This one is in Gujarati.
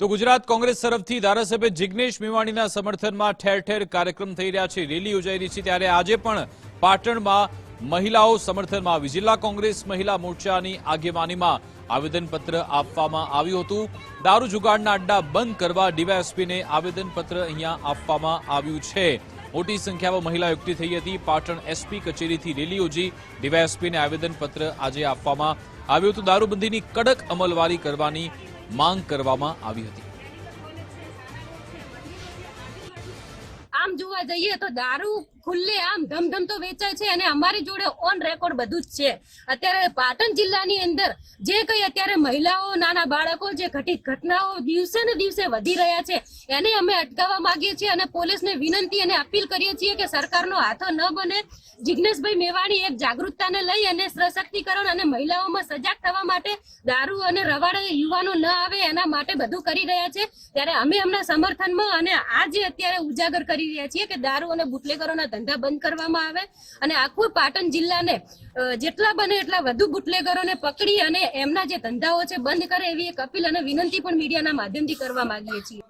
તો ગુજરાત કોંગ્રેસ તરફથી ધારાસભ્ય જિગ્નેશ મેવાણીના સમર્થનમાં ઠેર ઠેર કાર્યક્રમ થઈ રહ્યા છે. રેલી યોજાઈ રહી છે ત્યારે આજે પણ પાટણમાં મહિલાઓ સમર્થનમાં આવી. જિલ્લા કોંગ્રેસ મહિલા મોરચાની આગેવાનીમાં આવેદનપત્ર આપવામાં આવ્યું હતું. દારૂ જુગાડના અડ્ડા બંધ કરવા ડીવાયએસપીને આવેદનપત્ર અહીંયા આપવામાં આવ્યું છે. મોટી સંખ્યામાં મહિલા એકઠી થઈ હતી. પાટણ એસપી કચેરીથી રેલી યોજી ડીવાયએસપીને આવેદનપત્ર આજે આપવામાં આવ્યું હતું. દારૂબંધીની કડક અમલવારી કરવાની માંગ કરવામાં આવી હતી. આમ જોવા જઈએ તો દારૂ ખુલ્લે આમ ધમધમ તો વેચાય છે અને અમારી જોડે ઓન રેકોર્ડ બધું જ છે. અત્યારે પાટણ જિલ્લાની અંદર જે કઈ અત્યારે મહિલાઓ, નાના બાળકો જે ઘટિત ઘટનાઓ દિવસે ને દિવસે વધી રહ્યા છે, એને અમે અટકાવવા માંગીએ છીએ અને પોલીસને વિનંતી અને અપીલ કરીએ છીએ કે સરકારનો હાથો ન બને. જિજ્ઞેશભાઈ મેવાણી એક જાગૃતતાને લઈ અને સશક્તિકરણ અને મહિલાઓમાં સજાગ થવા માટે દારૂ અને રવાડે યુવાનો ન આવે એના માટે બધું કરી રહ્યા છે. ત્યારે અમે એમના સમર્થનમાં અને આજે અત્યારે ઉજાગર કરી રહ્યા છીએ કે દારૂ અને બુટલેગરોના ધંધા બંધ કરવામાં આવે અને આખું પાટણ જિલ્લાને જેટલા બને એટલા વધુ બુટલેગરોને પકડી અને એમના જે ધંધાઓ છે બંધ કરે એવી એક અપીલ અને વિનંતી પણ મીડિયાના માધ્યમથી કરવા માંગીએ છીએ.